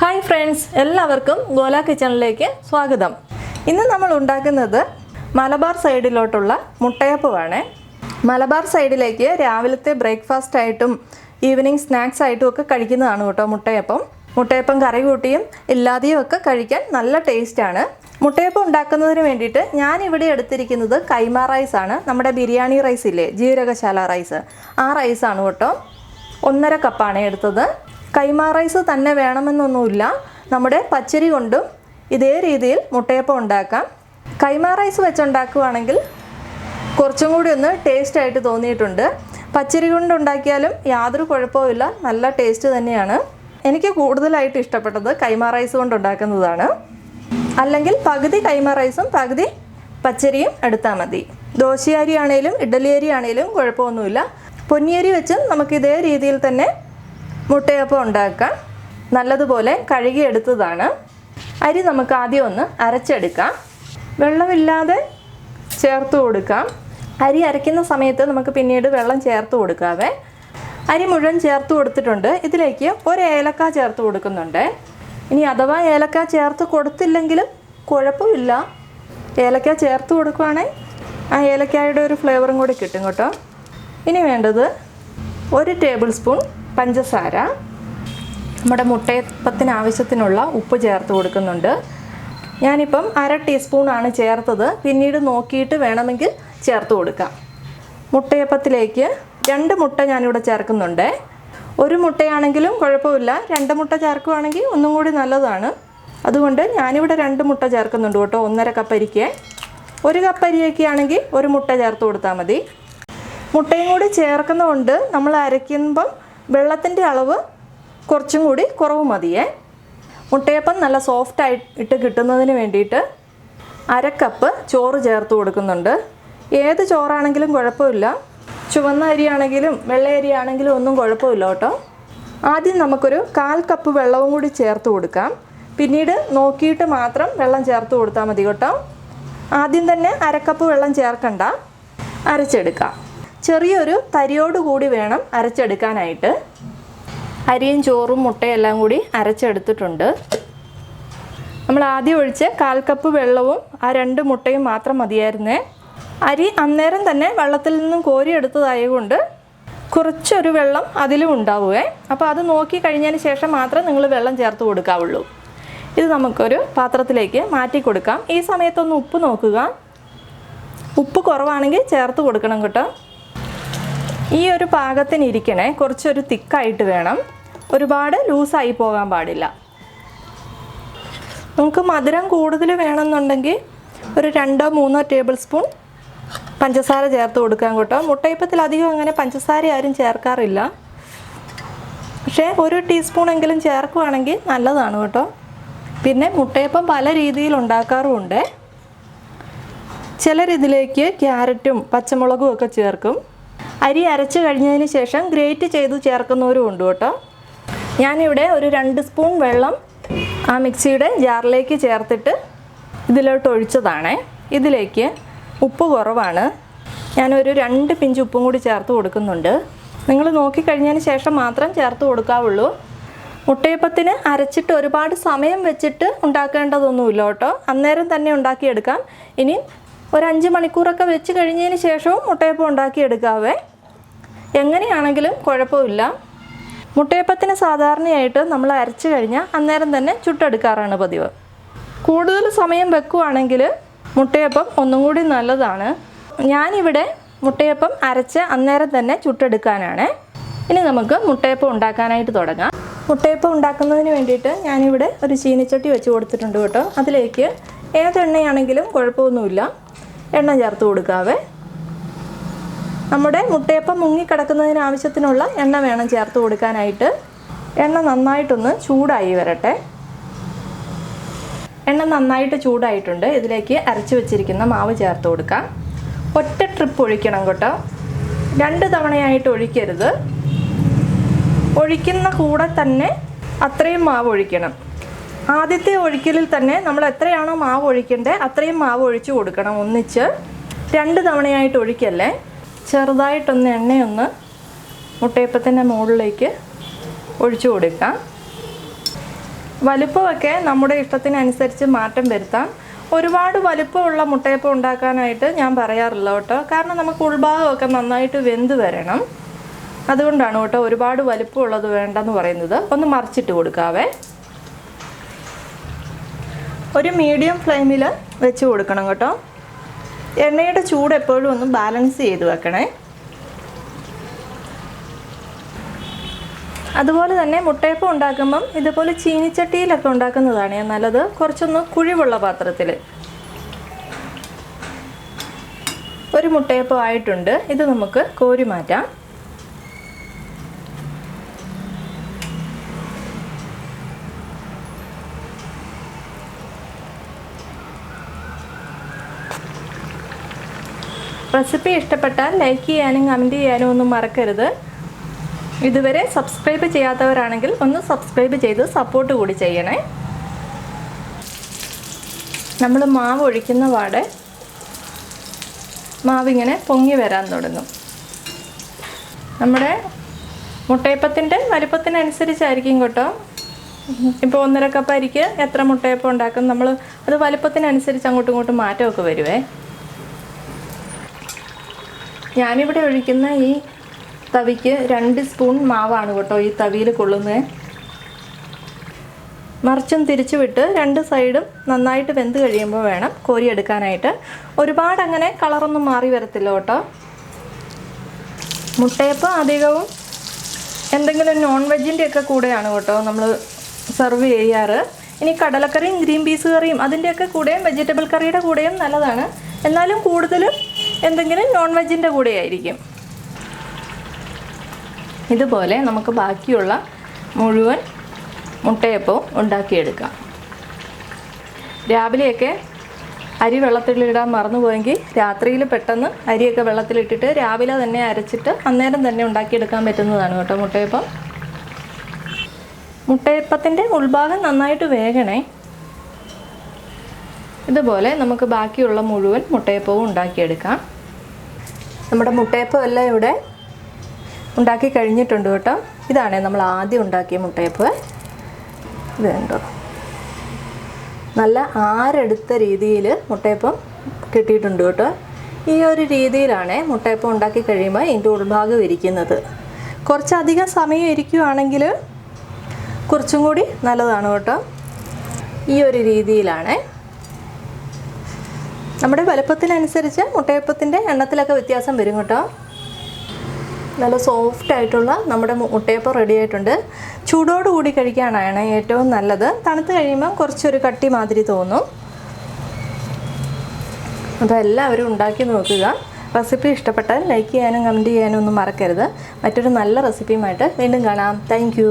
Hi friends എല്ലാവർക്കും ഗോല കിച്ചണിലേക്ക് സ്വാഗതം. ഇന്ന് നമ്മൾ ഉണ്ടാക്കുന്നത് മലബാർ സൈഡിലോട്ടുള്ള മുട്ടയപ്പമാണ് മലബാർ സൈഡിലേക്ക് രാവിലത്തെ ബ്രേക്ക്ഫാസ്റ്റ് ആയിട്ടും ഈവനിങ് സ്നാക്സ് ആയിട്ടും ഒക്കെ കഴിക്കുന്നതാണ് കേട്ടോ മുട്ടയപ്പം. മുട്ടയപ്പം കറി കൂട്ടിയും ഇല്ലാതെയും ഒക്കെ കഴിക്കാൻ നല്ല ടേസ്റ്റാണ്. മുട്ടയപ്പം ഉണ്ടാക്കുന്നതിന് വേണ്ടിയിട്ട് ഞാൻ ഇവിടെ എടുത്തിരിക്കുന്നത് കൈമ റൈസ് ആണ്. നമ്മുടെ ബിരിയാണി റൈസ് ഇല്ലേ? ജീരകശാല റൈസ്. ആ റൈസാണ് കേട്ടോ. ഒന്നര കപ്പാണ് എടുത്തത്. കൈമ റൈസ് തന്നെ വേണമെന്നൊന്നുമില്ല. നമ്മുടെ പച്ചരി കൊണ്ടും ഇതേ രീതിയിൽ മുട്ടയപ്പം ഉണ്ടാക്കാം. കൈമാ റൈസ് വെച്ചുണ്ടാക്കുകയാണെങ്കിൽ കുറച്ചും കൂടി ഒന്ന് ടേസ്റ്റ് ആയിട്ട് തോന്നിയിട്ടുണ്ട്. പച്ചരി കൊണ്ടുണ്ടാക്കിയാലും യാതൊരു കുഴപ്പവുമില്ല നല്ല ടേസ്റ്റ് തന്നെയാണ്. എനിക്ക് കൂടുതലായിട്ട് ഇഷ്ടപ്പെട്ടത് കൈമാ റൈസ് കൊണ്ട് ഉണ്ടാക്കുന്നതാണ് അല്ലെങ്കിൽ പകുതി കൈമാ റൈസും പകുതി പച്ചരിയും എടുത്താൽ മതി. ദോശയരി ആണേലും ഇഡലി അരി ആണേലും കുഴപ്പമൊന്നുമില്ല. പൊന്നിയരി വെച്ചും നമുക്ക് ഇതേ രീതിയിൽ തന്നെ മുട്ടയപ്പം ഉണ്ടാക്കാം. നല്ലതുപോലെ കഴുകിയെടുത്തതാണ്. അരി നമുക്ക് ആദ്യം ഒന്ന് അരച്ചെടുക്കാം. വെള്ളമില്ലാതെ ചേർത്ത് കൊടുക്കാം. അരി അരയ്ക്കുന്ന സമയത്ത് നമുക്ക് പിന്നീട് വെള്ളം ചേർത്ത് കൊടുക്കാവേ. അരി മുഴുവൻ ചേർത്ത് കൊടുത്തിട്ടുണ്ട്. ഇതിലേക്ക് ഒരു ഏലക്ക ചേർത്ത് കൊടുക്കുന്നുണ്ട്. ഇനി അഥവാ ഏലക്ക ചേർത്ത് കൊടുത്തില്ലെങ്കിലും കുഴപ്പമില്ല. ഏലക്ക ചേർത്ത് കൊടുക്കുവാണെങ്കിൽ ആ ഏലക്കായുടെ ഒരു ഫ്ലേവറും കൂടി കിട്ടും കേട്ടോ. ഇനി വേണ്ടത് ഒരു ടേബിൾ സ്പൂൺ പഞ്ചസാര. നമ്മുടെ മുട്ടയപ്പത്തിന് ആവശ്യത്തിനുള്ള ഉപ്പ് ചേർത്ത് കൊടുക്കുന്നുണ്ട്. ഞാനിപ്പം അര ടീസ്പൂണാണ് ചേർത്തത്. പിന്നീട് നോക്കിയിട്ട് വേണമെങ്കിൽ ചേർത്ത് കൊടുക്കാം. മുട്ടയപ്പത്തിലേക്ക് രണ്ട് മുട്ട ഞാനിവിടെ ചേർക്കുന്നുണ്ട്. ഒരു മുട്ടയാണെങ്കിലും കുഴപ്പമില്ല. രണ്ട് മുട്ട ചേർക്കുവാണെങ്കിൽ ഒന്നും കൂടി നല്ലതാണ്. അതുകൊണ്ട് ഞാനിവിടെ രണ്ട് മുട്ട ചേർക്കുന്നുണ്ട് കേട്ടോ ഒന്നര കപ്പരിക്ക് ഒരു കപ്പരിയൊക്കെ ആണെങ്കിൽ ഒരു മുട്ട ചേർത്ത് കൊടുത്താൽ മതി. മുട്ടയും കൂടി ചേർക്കുന്നതുകൊണ്ട് നമ്മൾ അരയ്ക്കുമ്പം വെള്ളത്തിന്റെ അളവ് കുറച്ചും കൂടി കുറവ് മതിയേ. മുട്ടയപ്പം നല്ല സോഫ്റ്റ് ആയിട്ട് കിട്ടുന്നതിന് വേണ്ടിയിട്ട് അര കപ്പ് ചോറ് ചേർത്ത് കൊടുക്കുന്നുണ്ട്. ഏത് ചോറാണെങ്കിലും കുഴപ്പമില്ല. ചുവന്ന അരിയാണെങ്കിലും വെള്ള അരിയാണെങ്കിലും ഒന്നും കുഴപ്പമില്ല കേട്ടോ. ആദ്യം നമുക്കൊരു കാൽ കപ്പ് വെള്ളവും കൂടി ചേർത്ത് കൊടുക്കാം. പിന്നീട് നോക്കിയിട്ട് മാത്രം വെള്ളം ചേർത്ത് കൊടുത്താൽ മതി കേട്ടോ. ആദ്യം തന്നെ അരക്കപ്പ് വെള്ളം ചേർക്കണ്ട. അരച്ചെടുക്കാം. ചെറിയൊരു തരിയോട് കൂടി വേണം അരച്ചെടുക്കാനായിട്ട്. അരിയും ചോറും മുട്ടയും എല്ലാം കൂടി അരച്ചെടുത്തിട്ടുണ്ട്. നമ്മൾ ആദ്യം ഒഴിച്ച് കാൽ കപ്പ് വെള്ളവും ആ രണ്ട് മുട്ടയും മാത്രം മതിയായിരുന്നേ. അരി അന്നേരം തന്നെ വെള്ളത്തിൽ നിന്നും കോരിയെടുത്തതായതുകൊണ്ട് കുറച്ചൊരു വെള്ളം അതിലും ഉണ്ടാവുമേ അപ്പോൾ അത് നോക്കി കഴിഞ്ഞതിന് ശേഷം മാത്രം നിങ്ങൾ വെള്ളം ചേർത്ത് കൊടുക്കാവുള്ളൂ. ഇത് നമുക്കൊരു പാത്രത്തിലേക്ക് മാറ്റി കൊടുക്കാം. ഈ സമയത്തൊന്ന് ഉപ്പ് നോക്കുക. ഉപ്പ് കുറവാണെങ്കിൽ ചേർത്ത് കൊടുക്കണം കേട്ടോ. ഈ ഒരു പാകത്തിന് ഇരിക്കണേ കുറച്ചൊരു തിക്കായിട്ട് വേണം. ഒരുപാട് ലൂസായി പോകാൻ പാടില്ല. നമുക്ക് മധുരം കൂടുതൽ വേണമെന്നുണ്ടെങ്കിൽ ഒരു രണ്ടോ മൂന്നോ ടേബിൾ സ്പൂൺ പഞ്ചസാര ചേർത്ത് കൊടുക്കാൻ കേട്ടോ. മുട്ടയപ്പത്തിൽ അധികം അങ്ങനെ പഞ്ചസാര ആരും ചേർക്കാറില്ല. പക്ഷേ ഒരു ടീസ്പൂണെങ്കിലും ചേർക്കുവാണെങ്കിൽ നല്ലതാണ് കേട്ടോ. പിന്നെ മുട്ടയപ്പം പല രീതിയിൽ ഉണ്ടാക്കാറുമുണ്ട്. ചിലരിതിലേക്ക് ക്യാരറ്റും പച്ചമുളകും ഒക്കെ ചേർക്കും. അരി അരച്ച് കഴിഞ്ഞതിന് ശേഷം ഗ്രേറ്റ് ചെയ്ത് ചേർക്കുന്നവരും ഉണ്ട് കേട്ടോ. ഞാനിവിടെ ഒരു രണ്ട് സ്പൂൺ വെള്ളം ആ മിക്സിയുടെ ജാറിലേക്ക് ചേർത്തിട്ട് ഇതിലോട്ട് ഒഴിച്ചതാണേ. ഇതിലേക്ക് ഉപ്പ് കുറവാണ്. ഞാനൊരു രണ്ട് പിഞ്ച് ഉപ്പും കൂടി ചേർത്ത് കൊടുക്കുന്നുണ്ട്. നിങ്ങൾ നോക്കിക്കഴിഞ്ഞതിന് ശേഷം മാത്രം ചേർത്ത് കൊടുക്കാവുള്ളൂ. മുട്ടയപ്പത്തിന് അരച്ചിട്ട് ഒരുപാട് സമയം വെച്ചിട്ട് ഉണ്ടാക്കേണ്ടതൊന്നുമില്ല കേട്ടോ. അന്നേരം തന്നെ ഉണ്ടാക്കിയെടുക്കാം. ഇനി ഒരു അഞ്ച് മണിക്കൂറൊക്കെ വെച്ച് കഴിഞ്ഞതിന് ശേഷവും മുട്ടയപ്പം ഉണ്ടാക്കിയെടുക്കാവേ. എങ്ങനെയാണെങ്കിലും കുഴപ്പമില്ല. മുട്ടയപ്പത്തിന് സാധാരണയായിട്ട് നമ്മൾ അരച്ചു കഴിഞ്ഞാൽ അന്നേരം തന്നെ ചുട്ടെടുക്കാറാണ് പതിവ്. കൂടുതൽ സമയം വെക്കുവാണെങ്കിൽ മുട്ടയപ്പം ഒന്നും കൂടി നല്ലതാണ്. ഞാനിവിടെ മുട്ടയപ്പം അരച്ച് അന്നേരം തന്നെ ചുട്ടെടുക്കാനാണ്. ഇനി നമുക്ക് മുട്ടയപ്പം ഉണ്ടാക്കാനായിട്ട് തുടങ്ങാം. മുട്ടയപ്പം ഉണ്ടാക്കുന്നതിന് വേണ്ടിയിട്ട് ഞാനിവിടെ ഒരു ചീനിച്ചട്ടി വെച്ച് കൊടുത്തിട്ടുണ്ട് കേട്ടോ. അതിലേക്ക് ഏതെണ്ണയാണെങ്കിലും കുഴപ്പമൊന്നുമില്ല. എണ്ണ ചേർത്ത് കൊടുക്കാവേ. നമ്മുടെ മുട്ടയപ്പം മുങ്ങിക്കിടക്കുന്നതിന് ആവശ്യത്തിനുള്ള എണ്ണ വേണം ചേർത്ത് കൊടുക്കാനായിട്ട്. എണ്ണ നന്നായിട്ടൊന്ന് ചൂടായി വരട്ടെ. എണ്ണ നന്നായിട്ട് ചൂടായിട്ടുണ്ട്. ഇതിലേക്ക് അരച്ച് വെച്ചിരിക്കുന്ന മാവ് ചേർത്ത് കൊടുക്കാം. ഒറ്റ ട്രിപ്പ് ഒഴിക്കണം കേട്ടോ. രണ്ട് തവണയായിട്ട് ഒഴിക്കരുത്. ഒഴിക്കുന്ന കൂടെ തന്നെ അത്രയും മാവ് ഒഴിക്കണം. ആദ്യത്തെ ഒഴിക്കലിൽ തന്നെ നമ്മൾ എത്രയാണോ മാവ് ഒഴിക്കേണ്ടത് അത്രയും മാവ് ഒഴിച്ചു കൊടുക്കണം. ഒന്നിച്ച് രണ്ട് തവണയായിട്ട് ഒഴിക്കല്ലേ? ചെറുതായിട്ടൊന്ന് എണ്ണയൊന്ന് മുട്ടയപ്പത്തിന്റെ മുകളിലേക്ക് ഒഴിച്ചു കൊടുക്കാം. വലുപ്പമൊക്കെ നമ്മുടെ ഇഷ്ടത്തിനനുസരിച്ച് മാറ്റം വരുത്താം. ഒരുപാട് വലുപ്പമുള്ള മുട്ടയപ്പം ഉണ്ടാക്കാനായിട്ട് ഞാൻ പറയാറില്ല കേട്ടോ. കാരണം നമുക്ക് ഉൾഭാഗമൊക്കെ നന്നായിട്ട് വെന്ത് വരണം. അതുകൊണ്ടാണ് കേട്ടോ ഒരുപാട് വലുപ്പമുള്ളത് വേണ്ടെന്ന് പറയുന്നത്. ഒന്ന് മറിച്ചിട്ട് കൊടുക്കാവേ. ഒരു മീഡിയം ഫ്ലെയിമിൽ വെച്ച് കൊടുക്കണം കേട്ടോ. എണ്ണയുടെ ചൂട് എപ്പോഴും ഒന്ന് ബാലൻസ് ചെയ്ത് വെക്കണേ. അതുപോലെ തന്നെ മുട്ടയപ്പം ഉണ്ടാക്കുമ്പം ഇതുപോലെ ചീനിച്ചട്ടിയിലൊക്കെ ഉണ്ടാക്കുന്നതാണ് നല്ലത്. കുറച്ചൊന്ന് കുഴിവുള്ള പാത്രത്തിൽ ഒരു മുട്ടയപ്പം ആയിട്ടുണ്ട്. ഇത് നമുക്ക് കോരി മാറ്റാം. റെസിപ്പി ഇഷ്ടപ്പെട്ടാൽ ലൈക്ക് ചെയ്യാനും കമന്റ് ചെയ്യാനും ഒന്നും മറക്കരുത്. ഇതുവരെ സബ്സ്ക്രൈബ് ചെയ്യാത്തവരാണെങ്കിൽ ഒന്ന് സബ്സ്ക്രൈബ് ചെയ്ത് സപ്പോർട്ട് കൂടി ചെയ്യണേ. നമ്മൾ മാവ് ഒഴിക്കുന്ന പാടെ മാവിങ്ങനെ പൊങ്ങി വരാൻ തുടങ്ങും. നമ്മുടെ മുട്ടയപ്പത്തിന്റെ വലിപ്പത്തിനനുസരിച്ചായിരിക്കും കേട്ടോ. ഇപ്പോൾ ഒന്നര കപ്പ് അരിക്ക് എത്ര മുട്ടയപ്പം ഉണ്ടാക്കും? നമ്മൾ അത് വലിപ്പത്തിനനുസരിച്ച് അങ്ങോട്ടും ഇങ്ങോട്ടും മാറ്റമൊക്കെ വരുവേ. ഞാനിവിടെ ഒഴിക്കുന്ന ഈ തവിക്ക് രണ്ട് സ്പൂൺ മാവാണ് കേട്ടോ ഈ തവിയിൽ കൊള്ളുന്നത് മറിച്ചും തിരിച്ചു വിട്ട് രണ്ട് സൈഡും നന്നായിട്ട് വെന്ത് കഴിയുമ്പോൾ വേണം കോരിയെടുക്കാനായിട്ട് ഒരുപാട് അങ്ങനെ കളറൊന്നും മാറി വരത്തില്ല കേട്ടോ. മുട്ടയപ്പം അധികവും എന്തെങ്കിലും നോൺ വെജിന്റെ ഒക്കെ കൂടെയാണ് കേട്ടോ നമ്മൾ സെർവ് ചെയ്യാറ്. ഇനി കടലക്കറിയും ഗ്രീൻ പീസ് കറിയും അതിന്റെയൊക്കെ കൂടെയും വെജിറ്റബിൾ കറിയുടെ കൂടെയും നല്ലതാണ്. എന്നാലും കൂടുതലും എന്തെങ്കിലും നോൺ വെജിന്റെ കൂടെ ആയിരിക്കും ഇതുപോലെ നമുക്ക് ബാക്കിയുള്ള മുഴുവൻ മുട്ടയപ്പവും ഉണ്ടാക്കിയെടുക്കാം. രാവിലെയൊക്കെ അരി വെള്ളത്തിലിടാൻ മറന്നുപോയെങ്കിൽ രാത്രിയിൽ പെട്ടെന്ന് അരിയൊക്കെ വെള്ളത്തിലിട്ടിട്ട് രാവിലെ തന്നെ അരച്ചിട്ട് അന്നേരം തന്നെ ഉണ്ടാക്കിയെടുക്കാൻ പറ്റുന്നതാണ് കേട്ടോ മുട്ടയപ്പം. മുട്ടയപ്പത്തിന്റെ ഉൾഭാഗം നന്നായിട്ട് വേഗണേ ഇതുപോലെ നമുക്ക് ബാക്കിയുള്ള മുഴുവൻ മുട്ടയപ്പവും ഉണ്ടാക്കിയെടുക്കാം. നമ്മുടെ മുട്ടയപ്പം എല്ലാം ഇവിടെ ഉണ്ടാക്കി കഴിഞ്ഞിട്ടുണ്ട് കേട്ടോ. ഇതാണ് നമ്മൾ ആദ്യം ഉണ്ടാക്കിയ മുട്ടയപ്പ്. ഇത് കണ്ടോ? നല്ല ആരെടുത്ത രീതിയിൽ മുട്ടയപ്പം കിട്ടിയിട്ടുണ്ട് കേട്ടോ. ഈ ഒരു രീതിയിലാണ് മുട്ടയപ്പം ഉണ്ടാക്കി കഴിയുമ്പോൾ ഇതിന്റെ ഉൾഭാഗം ഇരിക്കുന്നത്. കുറച്ചധികം സമയം ഇരിക്കുകയാണെങ്കിൽ കുറച്ചും കൂടി നല്ലതാണ് കേട്ടോ. ഈ ഒരു രീതിയിലാണ് നമ്മുടെ വലുപ്പത്തിനനുസരിച്ച് മുട്ടയപ്പത്തിന്റെ എണ്ണത്തിലൊക്കെ വ്യത്യാസം വരും കേട്ടോ. നല്ല സോഫ്റ്റ് ആയിട്ടുള്ള നമ്മുടെ മുട്ടയപ്പം റെഡി ആയിട്ടുണ്ട്. ചൂടോടുകൂടി കഴിക്കാനാണ് ഏറ്റവും നല്ലത്. തണുത്ത് കഴിയുമ്പോൾ കുറച്ചൊരു കട്ടി മാതിരി തോന്നും. അപ്പോൾ എല്ലാവരും ഉണ്ടാക്കി നോക്കുക. റെസിപ്പി ഇഷ്ടപ്പെട്ടാൽ ലൈക്ക് ചെയ്യാനും കമന്റ് ചെയ്യാനും ഒന്നും മറക്കരുത്. മറ്റൊരു നല്ല റെസിപ്പിയുമായിട്ട് വീണ്ടും കാണാം. താങ്ക്